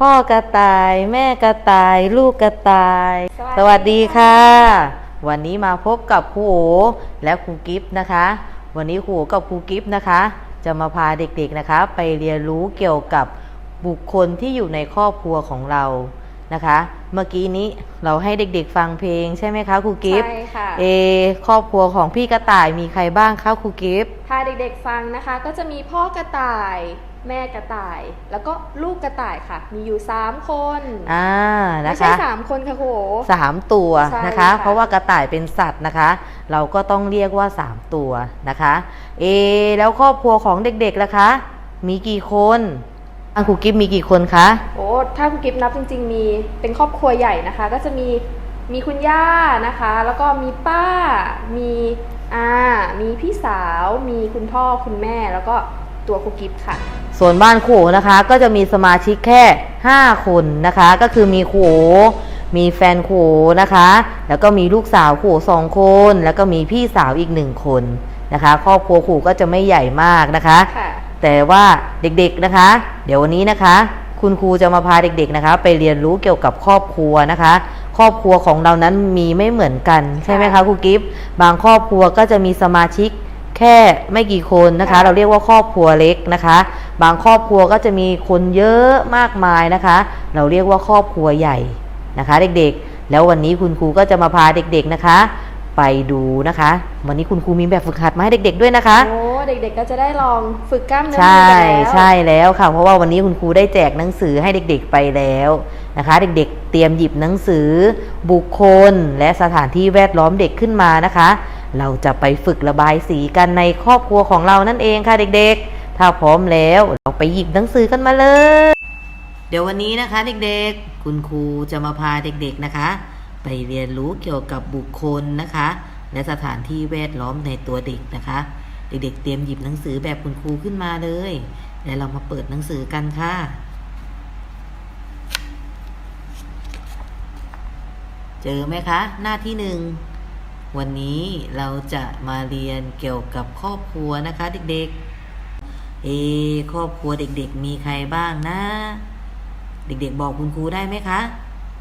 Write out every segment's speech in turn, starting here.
พ่อกระต่าย แม่กระต่าย ลูกกระต่าย สวัสดีสวัสดีค่ะ วันนี้มาพบกับครูโอและครูกิฟต์นะคะ วันนี้ครูโอกับครูกิฟต์นะคะ จะมาพาเด็กๆนะคะ ไปเรียนรู้เกี่ยวกับบุคคลที่อยู่ในครอบครัวของเรานะคะ เมื่อกี้นี้เราให้เด็กๆฟังเพลงใช่ไหมคะครูกิฟต์ใช่ค่ะเอครอบครัวของพี่กระต่ายมีใครบ้างคะครูกิฟต์ถ้าเด็กๆฟังนะคะ ก็จะมีพ่อกระต่าย แม่กระต่าย แล้วก็ลูกกระต่ายค่ะ มีอยู่ 3 คนอ่าไม่นะใช่คะสามคนค่ะครูโอสามตัวใช่นะคะค่ะเพราะว่ากระต่ายเป็นสัตว์นะคะ เราก็ต้องเรียกว่าสามตัวนะคะ เอ แล้วครอบครัวของเด็กๆล่ะคะ มีกี่คนอังครูกิฟมีกี่คนคะโอ้ถ้าคุณกิฟนับจริง ๆ มีเป็นครอบครัวใหญ่นะคะ ก็จะมีมีคุณย่านะคะ แล้วก็มีป้า มีอามีพี่สาว มีคุณพ่อคุณแม่แล้วก็ ตัวครูกิฟค่ะ ส่วนบ้านครูโอนะคะก็จะมีสมาชิกแค่ 5 คนนะคะ ก็คือมีครูโอมีแฟนครูโอนะคะ แล้วก็มีลูกสาวครูโอสองคน แล้วก็มีพี่สาวอีกหนึ่งคนนะคะครอบครัวครูก็จะไม่ใหญ่มากนะคะ ค่ะ แต่ว่าเด็กๆนะคะ เดี๋ยววันนี้นะคะ คุณครูจะมาพาเด็กๆนะคะ ไปเรียนรู้เกี่ยวกับครอบครัวนะคะ ครอบครัวของเรานั้นมีไม่เหมือนกันใช่ไหมคะครูกิฟต์บางครอบครัวก็จะมีสมาชิก แค่ไม่กี่คนนะคะค่ะเราเรียกว่าครอบครัวเล็กนะคะ บางครอบครัวก็จะมีคนเยอะมากมายนะคะ เราเรียกว่าครอบครัวใหญ่นะคะ เด็กๆ แล้ววันนี้คุณครูก็จะมาพาเด็กๆนะคะ ไปดูนะคะ วันนี้คุณครูมีแบบฝึกหัดมาให้เด็ก ๆด้วยนะคะโอ้เด็กๆก็จะได้ลองฝึกกล้ามเนื้อใช่มือกันแล้วใช่แล้วค่ะ เพราะว่าวันนี้คุณครูได้แจกหนังสือให้เด็ก ๆไปแล้วนะคะ เด็กๆ เตรียมหยิบหนังสือ บุคคล และสถานที่แวดล้อมเด็กขึ้นมานะคะ เราจะไปฝึกระบายสีกันในครอบครัวของเรานั่นเองค่ะเด็กๆ ถ้าพร้อมแล้วเราไปหยิบหนังสือกันมาเลย เดี๋ยววันนี้นะคะเด็กๆ คุณครูจะมาพาเด็กๆนะคะ ไปเรียนรู้เกี่ยวกับบุคคลนะคะ และสถานที่แวดล้อมในตัวเด็กนะคะ เด็กๆ เตรียมหยิบหนังสือแบบคุณครูขึ้นมาเลย แล้วเรามาเปิดหนังสือกันค่ะเจอไหมคะ หน้าที่หนึ่ง วันนี้เราจะมาเรียนเกี่ยวกับครอบครัวนะคะเด็กๆ เอ ครอบครัวเด็กๆ มีใครบ้างนะ เด็กๆ บอกคุณครูได้ไหมคะ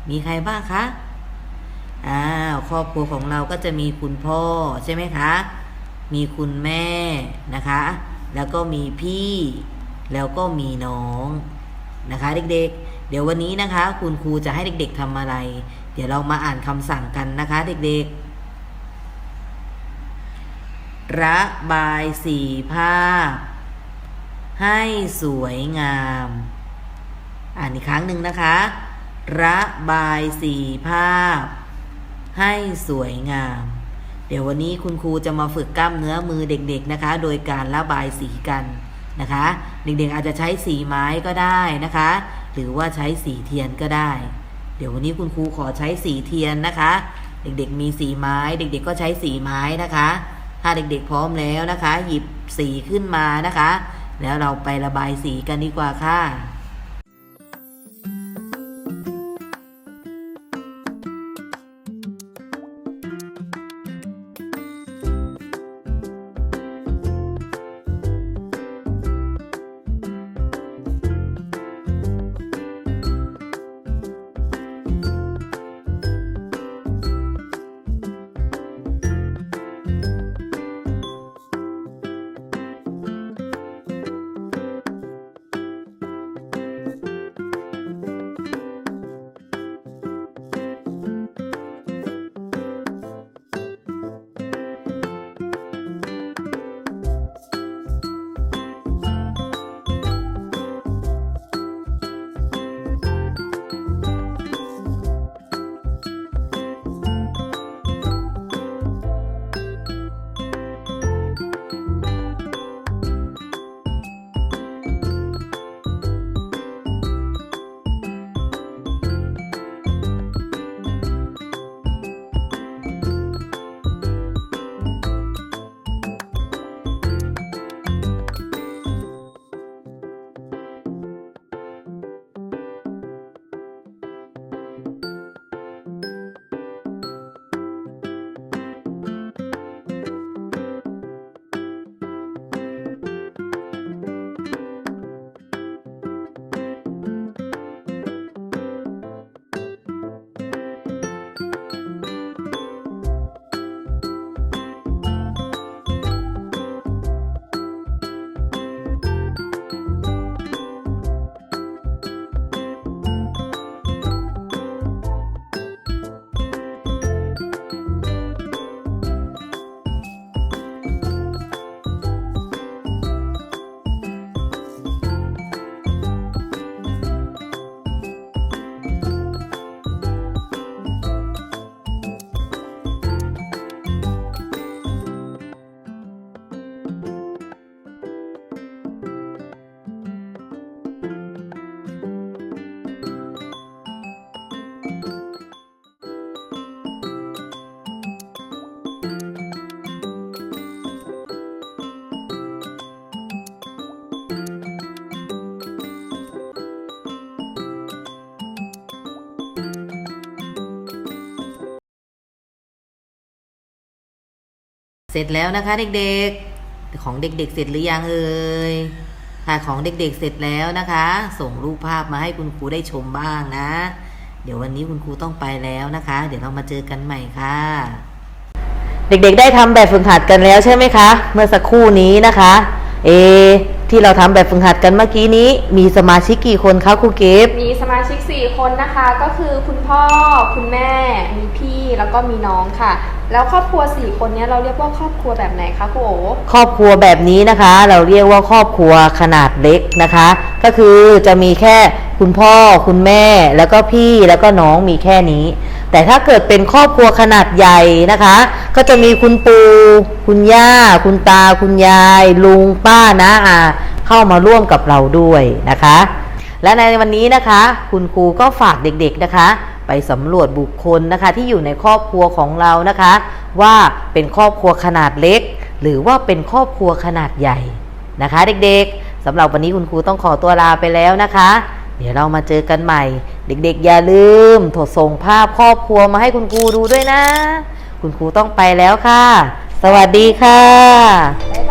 มีใครบ้างคะ อ้าว ครอบครัวของเราก็จะมีคุณพ่อใช่ไหมคะ มีคุณแม่นะคะ แล้วก็มีพี่ แล้วก็มีน้องนะคะเด็กๆ เดี๋ยววันนี้นะคะ คุณครูจะให้เด็กๆทำอะไร เดี๋ยวเรามาอ่านคำสั่งกันนะคะ เด็กๆ ระบายสีภาพ ให้สวยงาม อ่านอีกครั้งหนึ่งนะคะ ระบายสีภาพ ให้สวยงาม เดี๋ยววันนี้คุณครูจะมาฝึกกล้ามเนื้อมือเด็กๆนะคะ โดยการระบายสีกันนะคะ เด็กๆอาจจะใช้สีไม้ก็ได้นะคะ หรือว่าใช้สีเทียนก็ได้ เดี๋ยววันนี้คุณครูขอใช้สีเทียนนะคะ เด็กๆมีสีไม้ เด็กๆก็ใช้สีไม้นะคะ ถ้าเด็กๆพร้อมแล้วนะคะ หยิบสีขึ้นมานะคะ แล้วเราไประบายสีกันดีกว่าค่ะ เสร็จแล้วนะคะเด็กๆ ของเด็กๆ เสร็จหรือยังเอ่ยถ้าของเด็กๆ เสร็จแล้วนะคะ ส่งรูปภาพมาให้คุณครูได้ชมบ้างนะ เดี๋ยววันนี้คุณครูต้องไปแล้วนะคะ เดี๋ยวเรามาเจอกันใหม่ค่ะ เด็กๆ ได้ทำแบบฝึกหัดกันแล้วใช่ไหมคะ เมื่อสักครู่นี้นะคะ เอ ที่เราทำแบบฝึกหัดกันเมื่อกี้นี้ มีสมาชิกกี่คนคะครูเก็บมีสมาชิก 4 คนนะคะ ก็คือคุณพ่อคุณแม่มีพี่แล้วก็มีน้องค่ะ แล้วครอบครัว4คนเนี้ยเราเรียกว่าครอบครัวแบบไหนคะครูโอครอบครัวแบบนี้นะคะ เราเรียกว่าครอบครัวขนาดเล็กนะคะ ก็คือจะมีแค่คุณพ่อคุณแม่แล้วก็พี่แล้วก็น้องมีแค่นี้ แต่ถ้าเกิดเป็นครอบครัวขนาดใหญ่นะคะ ก็จะมีคุณปู่คุณย่า คุณตา คุณยาย ลุงป้านะอาเข้ามาร่วมกับเราด้วยนะคะ และในวันนี้นะคะ คุณครูก็ฝากเด็กๆนะคะ ไปสำรวจบุคคลนะคะ ที่อยู่ในครอบครัวของเรานะคะ ว่าเป็นครอบครัวขนาดเล็ก หรือว่าเป็นครอบครัวขนาดใหญ่นะคะ เด็กๆสำหรับวันนี้คุณครูต้องขอตัวลาไปแล้วนะคะ เดี๋ยวเรามาเจอกันใหม่ เด็กๆ อย่าลืมโถส่งภาพครอบครัวมาให้คุณครูดูด้วยนะ คุณครูต้องไปแล้วค่ะ สวัสดีค่ะบ๊าย